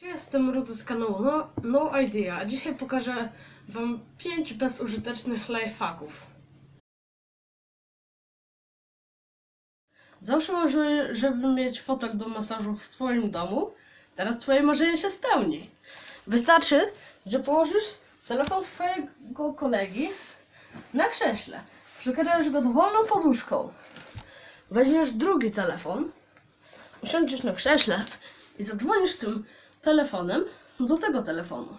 Jestem Rudy z kanału No, no Idea, a dzisiaj pokażę Wam 5 bezużytecznych lifehacków. Zawsze marzyłem, żeby mieć fotok do masażu w swoim domu. Teraz Twoje marzenie się spełni. Wystarczy, że położysz telefon swojego kolegi na krześle. Przykryjesz go dowolną poduszką. Weźmiesz drugi telefon, usiądziesz na krześle i zadzwonisz tym telefonem do tego telefonu.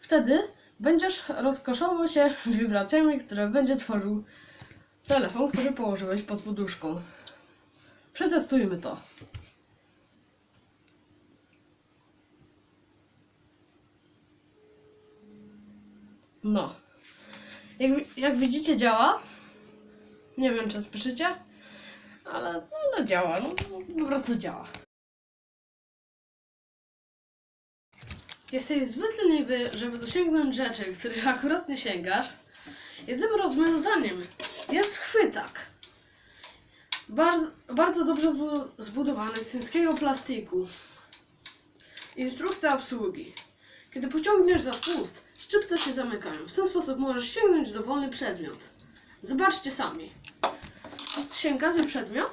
Wtedy będziesz rozkoszował się wibracjami, które będzie tworzył telefon, który położyłeś pod poduszką. Przetestujmy to. No. Jak, jak widzicie działa. Nie wiem czy słyszycie, ale, ale działa. No, po prostu działa. Jesteś zbyt leniwy, żeby dosięgnąć rzeczy, których akurat nie sięgasz. Jedynym rozwiązaniem jest chwytak. Bardzo, bardzo dobrze zbu- zbudowany z chińskiego plastiku. Instrukcja obsługi. Kiedy pociągniesz za spust, szczypce się zamykają. W ten sposób możesz sięgnąć dowolny przedmiot. Zobaczcie sami. Sięgacie przedmiot,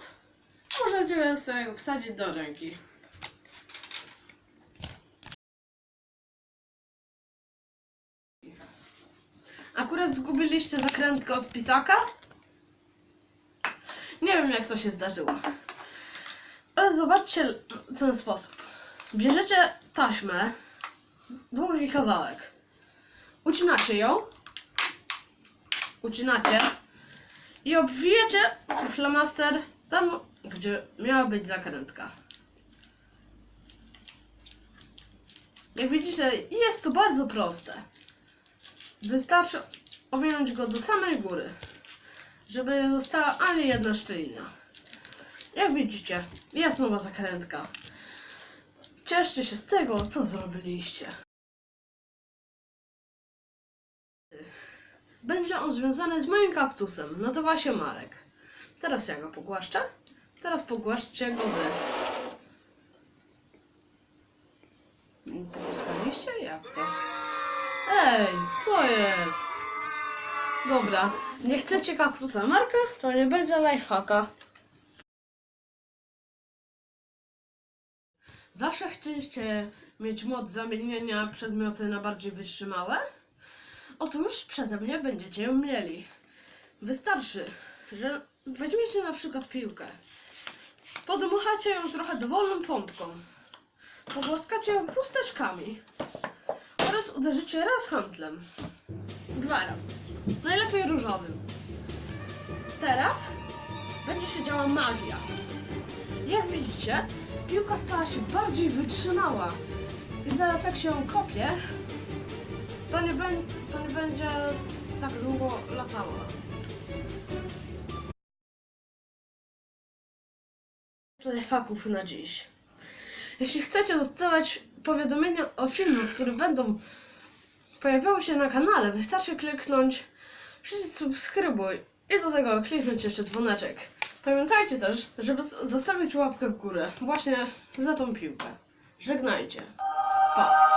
możecie sobie wsadzić do ręki. Akurat zgubiliście zakrętkę od pisaka? Nie wiem jak to się zdarzyło. Ale zobaczcie ten sposób. Bierzecie taśmę, długi kawałek, ucinacie ją, ucinacie i obwijecie flamaster tam, gdzie miała być zakrętka. Jak widzicie, jest to bardzo proste. Wystarczy owinąć go do samej góry, żeby została ani jedna szczelina. Jak widzicie, jest nowa zakrętka. Cieszcie się z tego, co zrobiliście. Będzie on związany z moim kaktusem. Nazywa się Marek. Teraz ja go pogłaszczę. Teraz pogłaszczcie go wy. Pogłaskaliście? Jak to? Ej, co jest? Dobra, nie chcecie kaktusa Marka, to nie będzie lifehacka. Zawsze chcieliście mieć moc zamieniania przedmioty na bardziej wytrzymałe? Otóż przeze mnie będziecie ją mieli. Wystarczy, że weźmiecie na przykład piłkę, podmuchacie ją trochę dowolną pompką, pogłaskacie ją chusteczkami oraz uderzycie raz handlem. Dwa razy. Najlepiej różowym. Teraz będzie się działa magia. Jak widzicie, piłka stała się bardziej wytrzymała. I teraz jak się ją kopie, to nie, to nie będzie tak długo latała. Tyle faków na dziś. Jeśli chcecie dostawać powiadomienia o filmach, które będą pojawiały się na kanale, wystarczy kliknąć przycisk subskrybuj i do tego kliknąć jeszcze dzwoneczek. Pamiętajcie też, żeby zostawić łapkę w górę właśnie za tą piłkę. Żegnajcie. Pa.